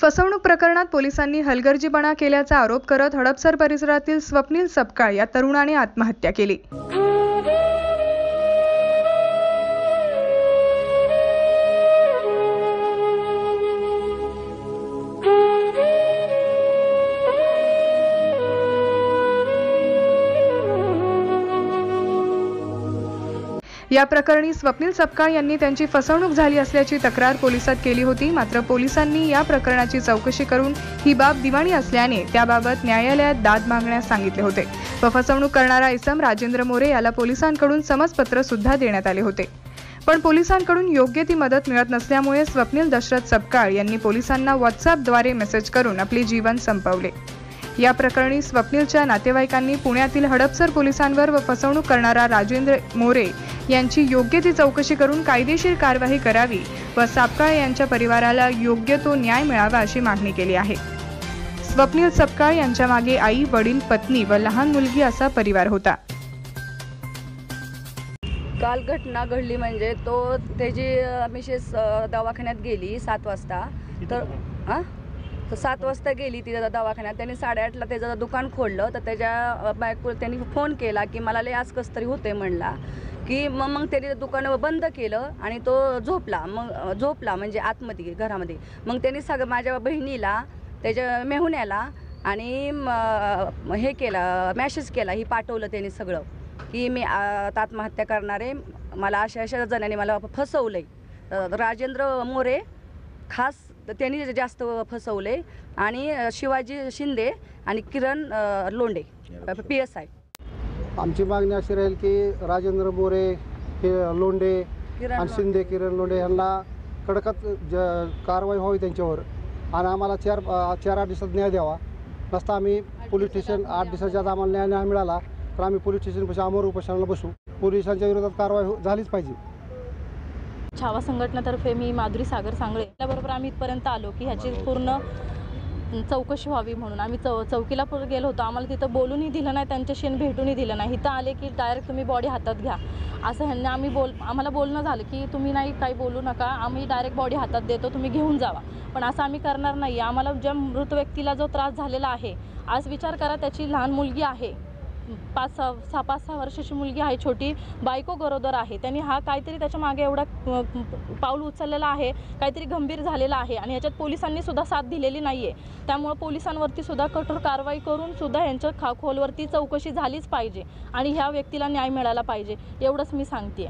फसवणूक प्रकरणात पोलिसांनी हलगर्जीपणा केल्याचा आरोप करत हडपसर परिसरातील स्वप्नील सपकाळ या तरुणाने आत्महत्या केली. या प्रकरणी स्वप्नील सपकाळ यांनी त्यांची फसवणूक झाली असल्याची तक्रार पोलिसात केली होती. मात्र पोलिसांनी या प्रकरणाची चौकशी करून ही बाब दिवाणी असल्याने त्याबाबत न्यायालयात दाद मागण्यास सांगितले होते. व फसवणूक करणारा इसम राजेंद्र मोरे याला पोलिसांकडून समजपत्र सुद्धा देण्यात आले होते. पण पोलिसांकडून योग्य ती मदत मिळत नसल्यामुळे स्वप्नील दशरथ सपकाळ यांनी पोलिसांना व्हॉट्सअपद्वारे मेसेज करून आपले जीवन संपवले. या प्रकरणी स्वप्नीलच्या नातेवाईकांनी पुण्यातील हडपसर पोलिसांवर व फसवणूक करणारा राजेंद्र मोरे यांची योग्य ती चौकशी करून कायदेशीर कारवाई करावी व सापकाळ यांच्या परिवाराला योग्य तो न्याय मिळावा अशी मागणी केली आहे. स्वप्नील सपकाळ यांच्या मागे आई वडील पत्नी व लहान मुलगी असा परिवार होता. काल घटना घडली म्हणजे तो त्याची मिसेस दवाखान्यात गेली सात वाजता तर हां? तर सात वाजता गेली ती दवाखान्यात. त्यांनी साडेआठला त्याचं दुकान खोललं तर त्याच्या बायको त्यांनी फोन केला की मला लय आज कसं तरी होते म्हणला. की मग मग त्यांनी दुकान बंद केलं आणि तो झोपला. मग झोपला म्हणजे आतमध्ये घरामध्ये. मग त्यांनी सगळं माझ्या बहिणीला त्याच्या मेहुण्याला आणि हे केलं मॅसेज केला. ही पाठवलं त्यांनी सगळं की मी आता आत्महत्या करणार आहे. मला अशा अशा जणांनी मला फसवलंय. अ, राजेंद्र मोरे खास त्यांनी जास्त फसवले आणि शिवाजी शिंदे आणि Kiran Londhe P S I. आमची मागणी अशी राहील की राजेंद्र मोरे हे लोंढे आणि. शिंदे किरण लोंढे यांना कडकत ज कारवाई व्हावी त्यांच्यावर. आणि आम्हाला चार चार आठ दिवसात न्याय द्यावा. नसता आम्ही पोलीस स्टेशन आठ दिवसाच्या आत आम्हाला न्याय नाही मिळाला तर आम्ही पोलीस स्टेशनपाशी आमोर उपोषणाला बसू. पोलिसांच्या विरोधात कारवाई हो- झालीच पाहिजे. छावा संघटनेतर्फे मी माधुरी सागर सांगळे. त्याबरोबर आम्ही इथपर्यंत आलो की ह्याची पूर्ण चौकशी व्हावी म्हणून. आम्ही चौ चौकीला पण गेलो होतो. आम्हाला तिथं बोलूनही दिलं नाही त्यांच्याशी आणि भेटूनही दिलं नाही. इथं आले की डायरेक्ट तुम्ही बॉडी हातात घ्या. असं ह्यांनी आम्ही बोल आम्हाला बोलणं झालं की तुम्ही नाही काही बोलू नका. आम्ही डायरेक्ट बॉडी हातात देतो तुम्ही घेऊन जावा. पण असं आम्ही करणार नाही. आम्हाला ज्या मृत व्यक्तीला जो त्रास झालेला आहे आज विचार करा त्याची लहान मुलगी आहे. पाच सहा सहा पाच सहा वर्षाची मुलगी आहे छोटी. बायको गरोदर आहे. त्यांनी हा काहीतरी त्याच्यामागे एवढा पाऊल उचललेला आहे काहीतरी गंभीर झालेला आहे आणि ह्याच्यात पोलिसांनी सुद्धा साथ दिलेली नाही आहे त्यामुळं पोलिसांवरती सुद्धा कठोर कारवाई करून सुद्धा यांच्या खा खोलवरती चौकशी झालीच पाहिजे आणि ह्या व्यक्तीला न्याय मिळाला पाहिजे एवढंच मी सांगते